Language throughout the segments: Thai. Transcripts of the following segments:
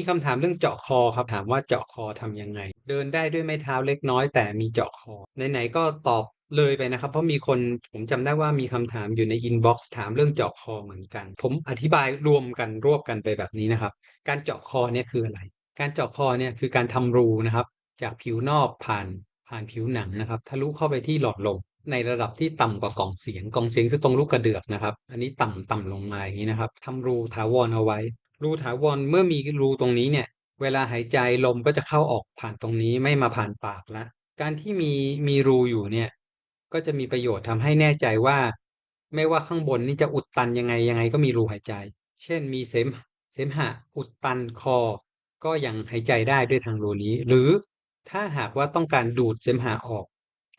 มีคำถามเรื่องเจาะคอครับถามว่าเจาะคอทำยังไง เดินได้ด้วยไม้เท้าเล็กน้อยแต่มีเจาะคอไหนๆก็ตอบเลยไปนะครับ เพราะมีคนผมจำได้ว่ามีคำถามอยู่ในอินบ็อกซ์ถามเรื่องเจาะคอเหมือนกัน ผมอธิบายรวมกันรวบกันไปแบบนี้นะครับ การเจาะคอเนี่ยคืออะไร การเจาะคอเนี่ยคือการทำรูนะครับ จากผิวนอกผ่านผ่านผิวหนังนะครับ ทะลุเข้าไปที่หลอดลมในระดับที่ต่ำกว่ากล่องเสียง กล่องเสียงคือตรงลูกกระเดือกนะครับ อันนี้ต่ำต่ำลงมาอย่างนี้นะครับทำรูถาวรเอาไว้ รูถาวรเมื่อมีรูตรงนี้เนี่ย เวลาหายใจลมก็จะเข้าออกผ่านตรงนี้ไม่มาผ่านปากละการที่มีมีรูอยู่เนี่ย ก็จะมีประโยชน์ทำให้แน่ใจว่า ไม่ว่าข้างบนนี่จะอุดตันยังไงยังไงก็มีรูหายใจ เช่นมีเสมเสมหะอุดตันคอ ก็ยังหายใจได้ด้วยทางรูนี้ หรือถ้าหากว่าต้องการดูดเสมหะออก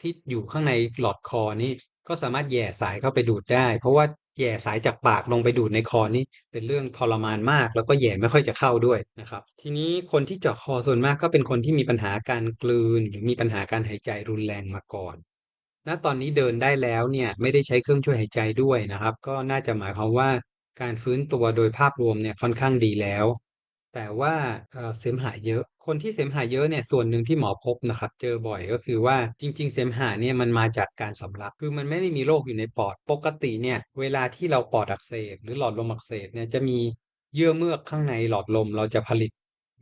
ที่อยู่ข้างในหลอดคอนี่ก็สามารถแย่สายเข้าไปดูดได้ เพราะว่า แย่สายจากปากลงไปดูดในคอนี่เป็นเรื่องทรมานมาก แล้วก็แย่ไม่ค่อยจะเข้าด้วยนะครับ ทีนี้คนที่เจาะคอส่วนมากก็เป็นคนที่มีปัญหาการกลืน หรือมีปัญหาการหายใจรุนแรงมาก่อนณตอนนี้เดินได้แล้วเนี่ยไม่ได้ใช้เครื่องช่วยหายใจด้วยนะครับ ก็น่าจะหมายความว่าการฟื้นตัวโดยภาพรวมเนี่ยค่อนข้างดีแล้ว แต่ว่าเสมหะเยอะ คนที่เสมหะเยอะเนี่ยส่วนหนึ่งที่หมอพบนะครับ เจอบ่อยก็คือว่าจริง ๆ เสมหะเนี่ยมันมาจากการสำลัก คือมันไม่ได้มีโรคอยู่ในปอด ปกติเนี่ยเวลาที่เราปอดอักเสบ หรือหลอดลมอักเสบเนี่ยจะมีเยื่อเมือกข้างในหลอดลม เราจะผลิต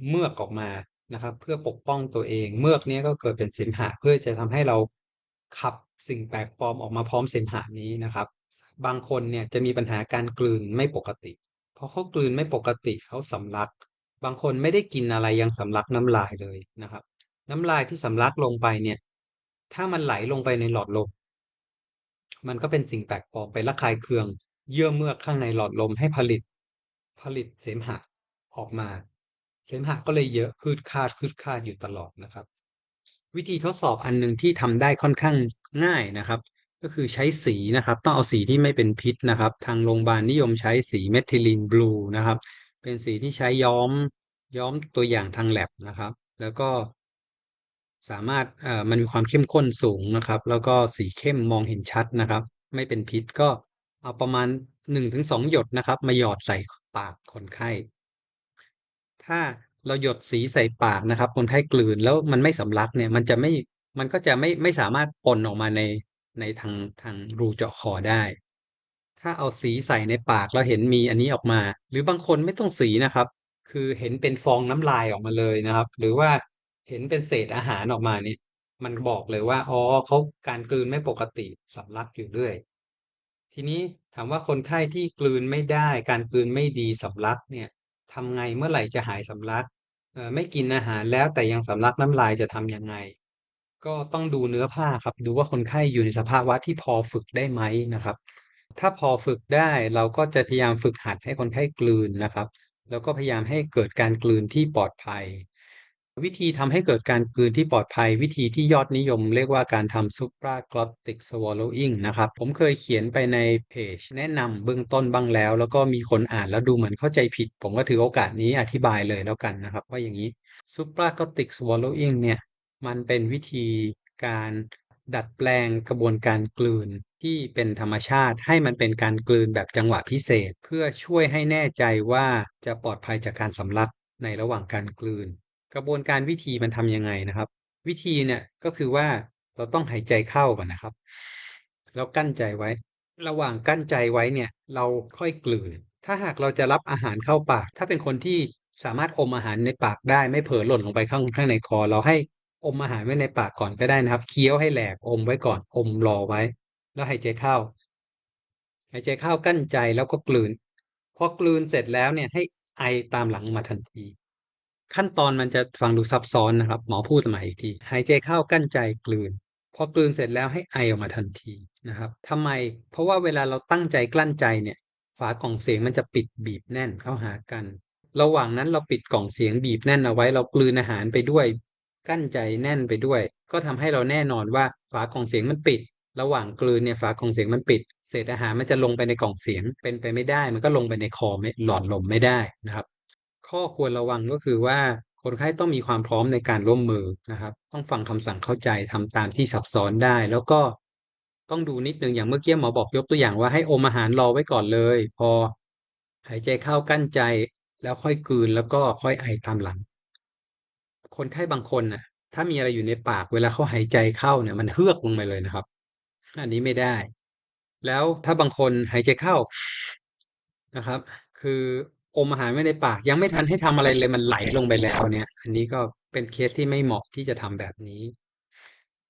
เมือกออกมานะครับ เพื่อปกป้องตัวเอง เมือกนี้ก็เกิดเป็นเสมหะเพื่อจะทำให้เราขับสิ่งแปลกปลอมออกมาพร้อมเสมหะนี้นะครับ บางคนเนี่ยจะมีปัญหาการกลืนไม่ปกติพราะเขากลืนไม่ปกติเขาสำลัก บางคนไม่ได้กินอะไรยังสำลักน้ำลายเลยนะครับ น้ำลายที่สำลักลงไปเนี่ย ถ้ามันไหลลงไปในหลอดลม มันก็เป็นสิ่งแปลกปลอมไประคายเคือง เยื่อเมือกข้างในหลอดลมให้ผลิต ผลิตเสมหะออกมา เสมหะก็เลยเยอะคืดคาดคืดคาดอยู่ตลอดนะครับ วิธีทดสอบอันหนึ่งที่ทำได้ค่อนข้างง่ายนะครับ ก็คือใช้สีนะครับ ต้องเอาสีที่ไม่เป็นพิษนะครับ ทางโรงพยาบาลนิยมใช้สีเมทิลีนบลูนะครับ เป็นสีที่ใช้ย้อมย้อมตัวอย่างทางแลบนะครับ แล้วก็สามารถเอ่อมันมีความเข้มข้นสูงนะครับ แล้วก็สีเข้มมองเห็นชัดนะครับ ไม่เป็นพิษก็เอาประมาณ1-2หยดนะครับ มาหยอดใส่ปากคนไข้ ถ้าเราหยดสีใส่ปากนะครับ คนไข้กลืนแล้วมันไม่สำลักเนี่ย มันจะไม่มันก็จะไม่ไม่สามารถปนออกมาในในทางทางรูเจาะคอได้ ถ้าเอาสีใส่ในปากแล้วเห็นมีอันนี้ออกมา หรือบางคนไม่ต้องสีนะครับ คือเห็นเป็นฟองน้ำลายออกมาเลยนะครับ หรือว่าเห็นเป็นเศษอาหารออกมาเนี่ยมันบอกเลยว่าอ๋อเขาการกลืนไม่ปกติสำลักอยู่เรื่อย ทีนี้ถามว่าคนไข้ที่กลืนไม่ได้ การกลืนไม่ดีสำลักเนี่ยทำไงเมื่อไหร่จะหายสำลักไม่กินอาหารแล้วแต่ยังสำลักน้ำลายจะทำยังไง ก็ต้องดูเนื้อผ้าครับ ดูว่าคนไข้อยู่ในสภาวะที่พอฝึกได้ไหมนะครับ ถ้าพอฝึกได้เราก็จะพยายามฝึกหัดให้คนไข้กลืนนะครับ แล้วก็พยายามให้เกิดการกลืนที่ปลอดภัย วิธีทำให้เกิดการกลืนที่ปลอดภัย วิธีที่ยอดนิยมเรียกว่าการทำ supraglottic swallowing นะครับ ผมเคยเขียนไปในเพจแนะนำเบื้องต้นบ้างแล้ว แล้วก็มีคนอ่านแล้วดูเหมือนเข้าใจผิด ผมก็ถือโอกาสนี้อธิบายเลยแล้วกันนะครับ ว่าอย่างนี้ supraglottic swallowing เนี่ยมันเป็นวิธีการ ดัดแปลงกระบวนการกลืนที่เป็นธรรมชาติให้มันเป็นการกลืนแบบจังหวะพิเศษ เพื่อช่วยให้แน่ใจว่าจะปลอดภัยจากการสำลักในระหว่างการกลืน กระบวนการวิธีมันทำยังไงนะครับ วิธีเนี่ยก็คือว่าเราต้องหายใจเข้าก่อนนะครับ แล้วกั้นใจไว้ ระหว่างกั้นใจไว้เนี่ยเราค่อยกลืน ถ้าหากเราจะรับอาหารเข้าปาก ถ้าเป็นคนที่สามารถอมอาหารในปากได้ไม่เผลอหล่นลงไปข้างข้างในคอ เราให้ อมอาหารไว้ในปากก่อนก็ได้นะครับ เคี้ยวให้แหลกอมไว้ก่อนอมรอไว้ แล้วหายใจเข้าหายใจเข้ากั้นใจแล้วก็กลืนพอกลืนเสร็จแล้วเนี่ยให้ไอตามหลังมาทันที ขั้นตอนมันจะฟังดูซับซ้อนนะครับ หมอพูดใหม่อีกทีหายใจเข้ากั้นใจกลืนพอกลืนเสร็จแล้วให้ไอออกมาทันทีนะครับทำไมเพราะว่าเวลาเราตั้งใจกลั้นใจเนี่ย ฝากล่องเสียงมันจะปิดบีบแน่นเข้าหากัน ระหว่างนั้นเราปิดกล่องเสียงบีบแน่นเอาไว้ เรากลืนอาหารไปด้วย กั้นใจแน่นไปด้วย ก็ทำให้เราแน่นอนว่าฝากล่องเสียงมันปิด ระหว่างกลืนเนี่ยฝากล่องเสียงมันปิด เศษอาหารมันจะลงไปในกล่องเสียงเป็นไปไม่ได้ มันก็ลงไปในคอไม่หลอดลมไม่ได้นะครับ ข้อควรระวังก็คือว่าคนไข้ต้องมีความพร้อมในการร่วมมือนะครับ ต้องฟังคำสั่งเข้าใจทำตามที่ซับซ้อนได้ แล้วก็ต้องดูนิดนึงอย่างเมื่อกี้หมอบอกยกตัวอย่างว่าให้อมอาหารรอไว้ก่อนเลย พอหายใจเข้ากั้นใจแล้วค่อยกลืนแล้วก็ค่อยไอตามหลัง คนไข้บางคนน่ะ ถ้ามีอะไรอยู่ในปากเวลาเขาหายใจเข้าเนี่ยมันเฮือกลงไปเลยนะครับ อันนี้ไม่ได้ แล้วถ้าบางคนหายใจเข้านะครับ คืออมอาหารไว้ในปาก ยังไม่ทันให้ทำอะไรเลยมันไหลลงไปแล้วเนี่ย อันนี้ก็เป็นเคสที่ไม่เหมาะที่จะทำแบบนี้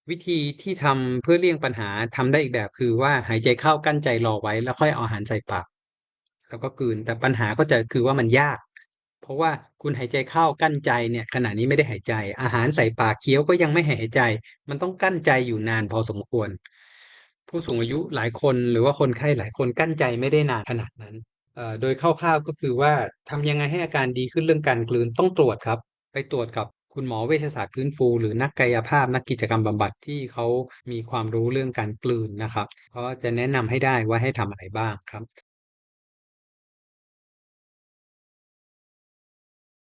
วิธีที่ทำเพื่อเลี่ยงปัญหาทำได้อีกแบบคือว่าหายใจเข้ากั้นใจรอไว้แล้วค่อยเอาอาหารใส่ปาก แล้วก็กลืนแต่ปัญหาก็จะคือว่ามันยาก เพราะว่าคุณหายใจเข้ากั้นใจเนี่ยขณะนี้ไม่ได้หายใจ อาหารใส่ปากเคี้ยวก็ยังไม่หายใจ มันต้องกั้นใจอยู่นานพอสมควร ผู้สูงอายุหลายคนหรือว่าคนไข้หลายคนกั้นใจไม่ได้นานขนาดนั้นโดยคร่าวๆก็คือว่าทำยังไงให้อาการดีขึ้นเรื่องการกลืนต้องตรวจครับ ไปตรวจกับคุณหมอเวชศาสตร์ฟื้นฟู หรือนักกายภาพนักกิจกรรมบำบัดที่เขามีความรู้เรื่องการกลืนนะครับเขาจะแนะนำให้ได้ว่าให้ทำอะไรบ้างครับ